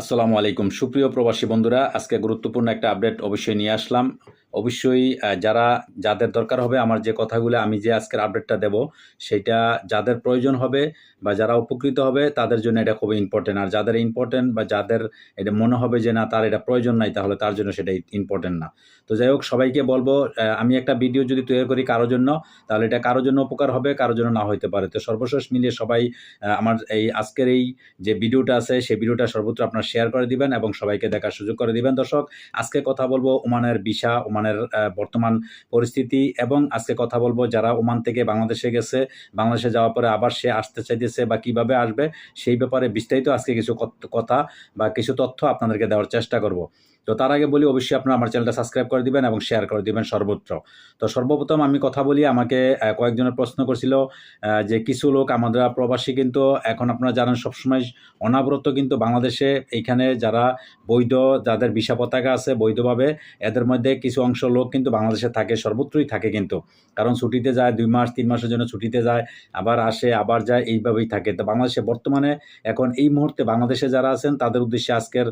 আসসালামু আলাইকুম। সুপ্রিয় প্রবাসী বন্ধুরা আজকে গুরুত্বপূর্ণ একটা আপডেট অবশ্যই নিয়ে আসলাম। অবশ্যই যারা, যাদের দরকার হবে আমার যে কথাগুলো আমি যে আজকের আপডেটটা দেব, সেটা যাদের প্রয়োজন হবে বা যারা উপকৃত হবে, তাদের জন্য এটা খুবই ইম্পর্টেন্ট আর যাদের ইম্পর্টেন্ট বা যাদের এটা মনে হবে যে না, তার এটা প্রয়োজন নাই, তাহলে তার জন্য সেটা ইম্পর্টেন্ট না। তো যাই হোক, সবাইকে বলব আমি একটা ভিডিও যদি তৈরি করি কারোর জন্য, তাহলে এটা কারোর জন্য উপকার হবে কারোর জন্য না হইতে পারে। তো সর্বশেষ মিলিয়ে সবাই আমার এই আজকের এই যে ভিডিওটা আছে, সেই ভিডিওটা সর্বত্র আপনার শেয়ার করে দিবেন এবং সবাইকে দেখার সুযোগ করে দিবেন। দর্শক, আজকে কথা বলব ওমানের ভিসা ওমানের বর্তমান পরিস্থিতি এবং আজকে কথা বলব যারা ওমান থেকে বাংলাদেশে গেছে, বাংলাদেশে যাওয়ার পরে আবার সে আসতে চাইতেছে বা কীভাবে আসবে, সেই ব্যাপারে বিস্তারিত আজকে কিছু কথা বা কিছু তথ্য আপনাদেরকে দেওয়ার চেষ্টা করব। তো তার আগে বলি, অবশ্যই আপনারা আমার চ্যানেলটা সাবস্ক্রাইব করে দিবেন এবং শেয়ার করে দিবেন সর্বত্র। তো সর্বপ্রথম আমি কথা বলি, আমাকে কয়েকজনের প্রশ্ন করছিল যে কিছু লোক আমাদের প্রবাসী কিন্তু এখন আপনারা জানেন সবসময় অনাবরত কিন্তু বাংলাদেশে এইখানে যারা বৈধ, যাদের ভিসা পতাকা আছে বৈধভাবে, এদের মধ্যে কিছু অংশ লোক কিন্তু বাংলাদেশে থাকে, সর্বত্রই থাকে কিন্তু। কারণ ছুটিতে যায়, দুই মাস, তিন মাসের জন্য ছুটিতে যায়, আবার আসে, আবার যায়, এইভাবেই থাকে। তো বাংলাদেশে বর্তমানে এখন এই মুহূর্তে বাংলাদেশে যারা আছেন, তাদের উদ্দেশ্যে আজকের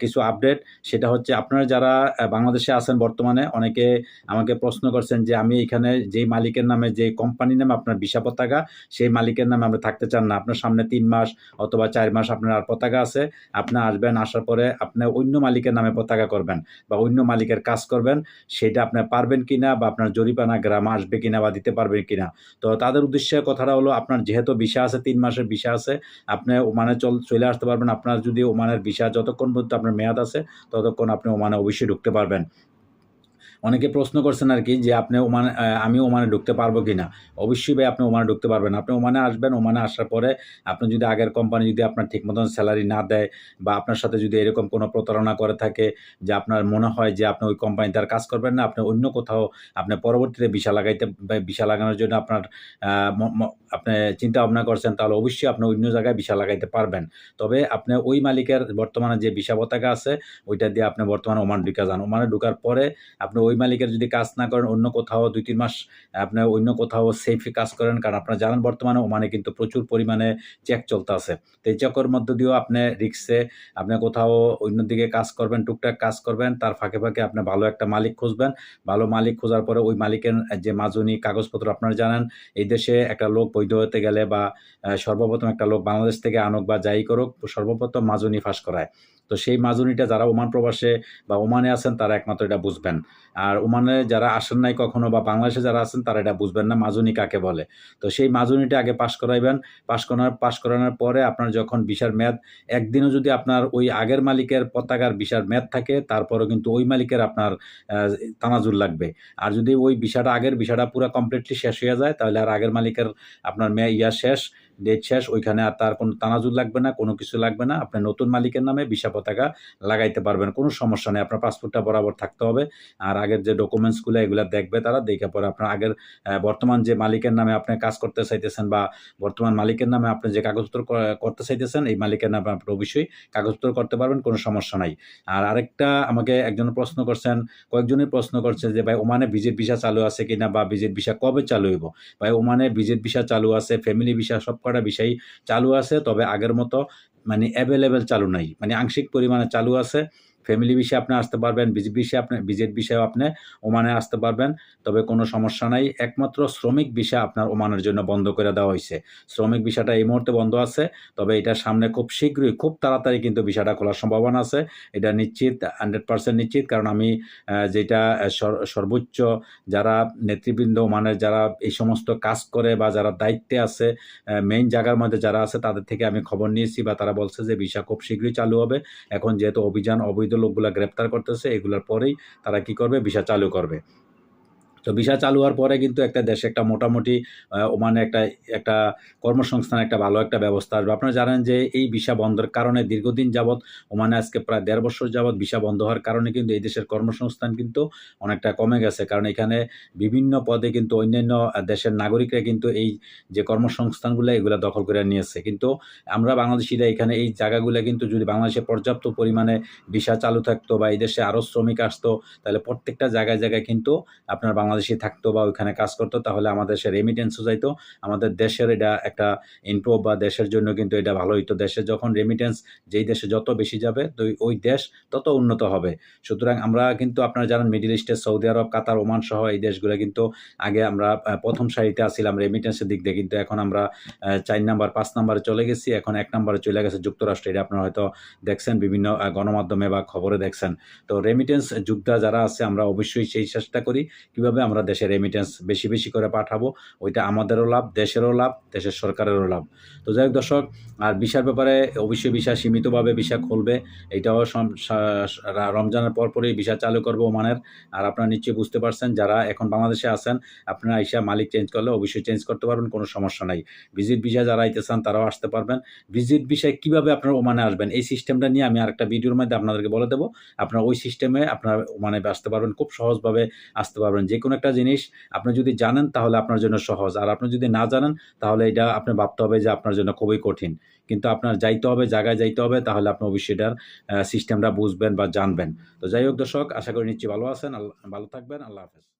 কিছু আপডেট সেটা হচ্ছে আপনারা যারা বাংলাদেশে আছেন বর্তমানে, অনেকে আমাকে প্রশ্ন করছেন যে আমি এখানে যেই মালিকের নামে যে কোম্পানির নামে আপনার ভিসা পতাকা, সেই মালিকের নামে আমরা থাকতে চান না। আপনার সামনে তিন মাস অথবা চার মাস আপনার আর পতাকা আছে। আপনি আসবেন, আসার পরে আপনি অন্য মালিকের নামে পতাকা করবেন বা অন্য মালিকের কাজ করবেন, সেটা আপনি পারবেন কিনা বা আপনার জরিপানা গ্রাম আসবে কিনা বা দিতে পারবেন কিনা। তো তাদের উদ্দেশ্যে কথাটা হলো, আপনার যেহেতু ভিসা আছে, তিন মাসের ভিসা আছে, আপনি ওমানে চল, চলে আসতে পারবেন। আপনার যদি ওমানের ভিসা যতক্ষণ পর্যন্ত আপনার মেয়াদ আছে, ততক্ষণ আপনি ওমানে অবশ্যই ঢুকতে পারবেন। অনেকে প্রশ্ন করছেন আর কি যে আপনি ওমানে আমি ওমানে ঢুকতে পারব কি না অবশ্যই ভাই আপনি ওমানে ঢুকতে পারবেন। আপনি ওমানে আসবেন, ওমানে আসার পরে আপনি যদি আগের কোম্পানি যদি আপনার ঠিক মতন স্যালারি না দেয় বা আপনার সাথে যদি এরকম কোনো প্রতারণা করে থাকে যে আপনার মনে হয় যে আপনি ওই কোম্পানিতে আর কাজ করবেন না, আপনি অন্য কোথাও, আপনি পরবর্তীতে ভিসা লাগাইতে বা ভিসা লাগানোর জন্য আপনার আপনি চিন্তা ভাবনা করছেন, তাহলে অবশ্যই আপনি অন্য জায়গায় ভিসা লাগাইতে পারবেন। তবে আপনি ওই মালিকের বর্তমানে যে ভিসা পতাকা আছে, ওইটা দিয়ে আপনি বর্তমানে ওমান ঢুকা যান। ওমানে ঢুকার পরে আপনি ওই মালিকের যদি কাজ না করেন, অন্য কোথাও দুই, তিন মাস আপনি অন্য কোথাও সেফে কাজ করেন। কারণ আপনারা জানেন বর্তমানে ওমানে কিন্তু প্রচুর পরিমাণে চেক চলতে আছে। তো এই চেকের মধ্য দিয়েও আপনি রিক্সে আপনি কোথাও অন্য দিকে কাজ করবেন, টুকটাক কাজ করবেন, তার ফাঁকে ফাঁকে আপনি ভালো একটা মালিক খুঁজবেন। ভালো মালিক খোঁজার পরে ওই মালিকের যে মাজুনি কাগজপত্র, আপনারা জানেন, এই দেশে একটা লোক বৈধ হতে গেলে বা সর্বপ্রথম একটা লোক বাংলাদেশ থেকে আনুক বা যাই করুক, সর্বপ্রথম মাজুনি ফাঁস করায়। তো সেই মাজুনিটা যারা ওমান প্রবাসে বা ওমানে আছেন তারা একমাত্র এটা বুঝবেন। আর ওমানে যারা আসেন নাই কখনো বা বাংলাদেশে যারা আছেন তারা এটা বুঝবেন না মাজুনি কাকে বলে। তো সেই মাজুনিটা আগে পাশ করাইবেন। পাশ করানোর পাশ করানোর পরে আপনার যখন বিশার মেয়াদ একদিনও যদি আপনার ওই আগের মালিকের পতাকার বিশার মেয়াদ থাকে তারপরেও কিন্তু ওই মালিকের আপনার আহ, তানাজুর লাগবে। আর যদি ওই বিষয়টা আগের বিষয়টা পুরো কমপ্লিটলি শেষ হয়ে যায় তাহলে আর আগের মালিকের আপনার মেয়া ইয়া শেষ। ডেট শেষ, ওইখানে আর তার কোনো তানাজুল লাগবে না, কোনো কিছু লাগবে না। আপনি নতুন মালিকের নামে ভিসা পতাকা লাগাইতে পারবেন, কোনো সমস্যা নেই। আপনার পাসপোর্টটা বরাবর থাকতে হবে। আর আগের যে ডকুমেন্টসগুলো এগুলো দেখবে তারা, দেখে পরে আপনার আগের বর্তমান যে মালিকের নামে আপনি কাজ করতে চাইতেছেন বা বর্তমান মালিকের নামে আপনি যে কাগজপত্র করতে চাইতেছেন, এই মালিকের নামে আপনি অবশ্যই কাগজপত্র করতে পারবেন, কোনো সমস্যা নাই। আর আরেকটা আমাকে একজন প্রশ্ন করছেন, কয়েকজনই প্রশ্ন করছে যে, ভাই, ওমানে ভিজিট ভিসা চালু আছে কিনা বা ভিজিট ভিসা কবে চালু হইব? ভাই, ওমানে ভিজিট ভিসা চালু আছে, ফ্যামিলি ভিসা সব কটা বিষয় চালু আছে, তবে আগের মতো মানে অ্যাভেলেবেল চালু নাই। মানে আংশিক পরিমাণে চালু আছে। ফ্যামিলি বিষয়ে আপনি আসতে পারবেন বিজেট বিষয়ে আপনি বিজেট বিষয়েও আপনি ওমানে আসতে পারবেন। তবে কোনো সমস্যা নাই। একমাত্র শ্রমিক বিষয় আপনার ওমানের জন্য বন্ধ করে দেওয়া হয়েছে। শ্রমিক বিষয়টা এই মুহূর্তে বন্ধ আছে। তবে এটা সামনে খুব শীঘ্রই, খুব তাড়াতাড়ি কিন্তু বিষয়টা খোলার সম্ভাবনা আছে। এটা নিশ্চিত হান্ড্রেড পার্সেন্ট নিশ্চিত। কারণ আমি যেটা সর- সর্বোচ্চ যারা নেতৃবৃন্দ ওমানের যারা এই সমস্ত কাজ করে বা যারা দায়িত্বে আছে মেইন জায়গার মধ্যে যারা আছে, তাদের থেকে আমি খবর নিয়েছি বা তারা বলছে যে ভিসা খুব শীঘ্রই চালু হবে। এখন যেহেতু অভিযান অবৈধ লোকগুলা গ্রেপ্তার করতেছে এগুলোর পরেই তারা কি করবে? ভিসা চালু করবে। তো ভিসা চালু হওয়ার পরে কিন্তু একটা দেশে একটা মোটামুটি ওমানে একটা একটা কর্মসংস্থান একটা ভালো একটা ব্যবস্থা আসবে। আপনারা জানেন যে এই ভিসা বন্ধের কারণে দীর্ঘদিন যাবৎ ওমানে আজকে প্রায় দেড় বছর যাবৎ ভিসা বন্ধ হওয়ার কারণে কিন্তু এই দেশের কর্মসংস্থান কিন্তু অনেকটা কমে গেছে। কারণ এখানে বিভিন্ন পদে কিন্তু অন্যান্য দেশের নাগরিকরা কিন্তু এই যে কর্মসংস্থানগুলো, এগুলো দখল করে নিয়েছে। কিন্তু আমরা বাংলাদেশিরা এখানে এই জায়গাগুলো কিন্তু যদি বাংলাদেশে পর্যাপ্ত পরিমাণে ভিসা চালু থাকতো বা এই দেশে আরও শ্রমিক আসতো, তাহলে প্রত্যেকটা জায়গায় জায়গায় কিন্তু আপনার বাংলাদেশ বাংলাদেশি থাকতো বা ওইখানে কাজ করতো, তাহলে আমাদের দেশে রেমিটেন্সও যাইতো আমাদের দেশের এটা একটা ইনপ্রুভ বা দেশের জন্য কিন্তু এটা ভালো হইতো। দেশে যখন রেমিটেন্স যেই দেশে যত বেশি যাবে, তো ওই- ওই দেশ তত উন্নত হবে। সুতরাং আমরা কিন্তু আপনারা জানেন মিডিল ইস্টে সৌদি আরব কাতার ওমান সহ এই দেশগুলো কিন্তু আগে আমরা প্রথম সারিতে আসছিলাম রেমিটেন্সের দিক দিয়ে। কিন্তু এখন আমরা চার নাম্বার, পাঁচ নাম্বারে চলে গেছি। এখন এক নাম্বারে চলে গেছে যুক্তরাষ্ট্র। এটা আপনারা হয়তো দেখছেন, বিভিন্ন গণমাধ্যমে বা খবরে দেখছেন। তো রেমিটেন্স যোদ্ধা যারা আছে, আমরা অবশ্যই সেই চেষ্টা করি। কীভাবে আমরা দেশের রেমিটেন্স বেশি বেশি করে পাঠাবো। ওইটা আমাদেরও লাভ, দেশেরও লাভ, দেশের সরকারেরও লাভ। তো যাই দর্শক, আর ভিসার ব্যাপারে অবশ্যই ভিসা সীমিতভাবে ভিসা খুলবে। এটাও রমজানের পরপরই ভিসা চালু করব ওমানের। আর আপনারা নিশ্চয়ই বুঝতে পারছেন, যারা এখন বাংলাদেশে আছেন, আপনারা আইসা মালিক চেঞ্জ করলে অবশ্যই চেঞ্জ করতে পারবেন, কোনো সমস্যা নাই। ভিজিট ভিসা যারা আইতে চান তারাও আসতে পারবেন। ভিজিট ভিসায় কীভাবে আপনারা ওমানে আসবেন, এই সিস্টেমটা নিয়ে আমি আরেকটা ভিডিওর মধ্যে আপনাদেরকে বলে দেবো। আপনারা ওই সিস্টেমে আপনারা ওমানে আসতে পারবেন, খুব সহজভাবে আসতে পারবেন। যে কোনো একটা জিনিস আপনি যদি জানেন তাহলে আপনার জন্য সহজ। আর আপনি যদি না জানেন তাহলে এটা আপনি ভাবতে হবে যে আপনার জন্য খুবই কঠিন। কিন্তু আপনার যাইতে হবে, জায়গায় যাইতে হবে, তাহলে আপনি অবশ্যই এটার সিস্টেমটা বুঝবেন বা জানবেন। তো যাই হোক দর্শক, আশা করি নিশ্চয়ই ভালো আছেন। ভালো থাকবেন। আল্লাহ হাফেজ।